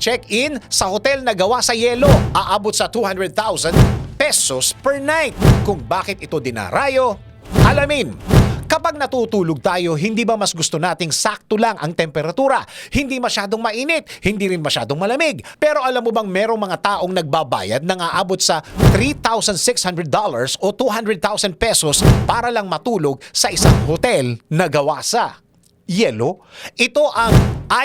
mag-check-in sa hotel na gawa sa yelo. Aabot sa 200,000 pesos per night. Kung bakit ito dinarayo, alamin. Kapag natutulog tayo, hindi ba mas gusto nating sakto lang ang temperatura? Hindi masyadong mainit, hindi rin masyadong malamig. Pero alam mo bang merong mga taong nagbabayad na aabot sa $3,600 o 200,000 pesos para lang matulog sa isang hotel na gawa sa yelo? Ito ang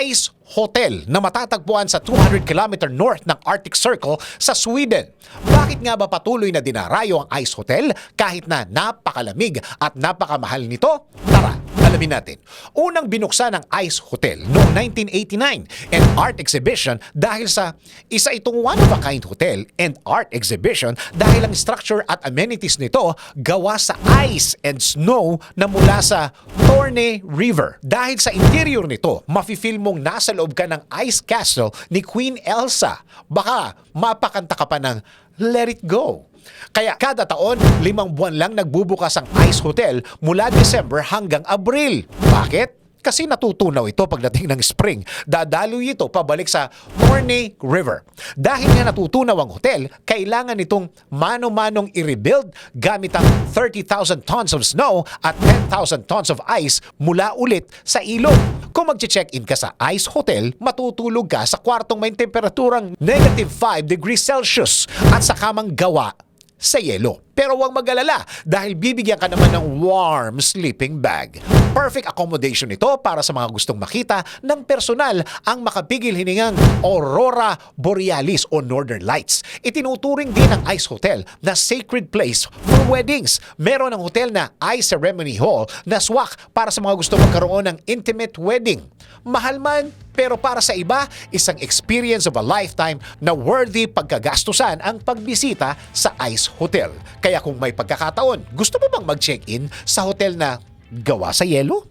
Ice Hotel na matatagpuan sa 200 km north ng Arctic Circle sa Sweden. Bakit nga ba patuloy na dinarayo ang Ice Hotel kahit na napakalamig at napakamahal nito? Tara, alamin natin. Unang binuksan ng Ice Hotel noong 1989 and art exhibition dahil sa isa itong one-of-a-kind hotel and art exhibition dahil ang structure at amenities nito gawa sa ice and snow na mula sa Torne River. Dahil sa interior nito, mafe-feel mong nasa loob ka ng ice castle ni Queen Elsa. Baka mapakanta ka pa ng Let It Go. Kaya kada taon, limang buwan lang nagbubukas ang Ice Hotel mula December hanggang Abril. Bakit? Kasi natutunaw ito pagdating ng spring. Dadaloy ito pabalik sa Torne River. Dahil nga natutunaw ang hotel, kailangan itong mano-manong i-rebuild gamit ang 30,000 tons of snow at 10,000 tons of ice mula ulit sa ilog. Kung mag-check-in ka sa Ice Hotel, matutulog ka sa kwartong may temperaturang negative 5 degrees Celsius at sa kamang gawa sa yelo. Pero huwag mag-alala dahil bibigyan ka naman ng warm sleeping bag. Perfect accommodation ito para sa mga gustong makita ng personal ang makapigil hiningang Aurora Borealis o Northern Lights. Itinuturing din ng Ice Hotel na sacred place for weddings. Meron ng hotel na Ice Ceremony Hall na swak para sa mga gusto magkaroon ng intimate wedding. Mahal man, pero para sa iba, isang experience of a lifetime na worthy pagkagastusan ang pagbisita sa Ice Hotel. Kaya kung may pagkakataon, gusto mo bang mag-check-in sa hotel na gawa sa yelo?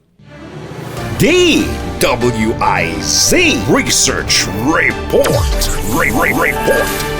DWIZ Research Report. Re- Re- Report.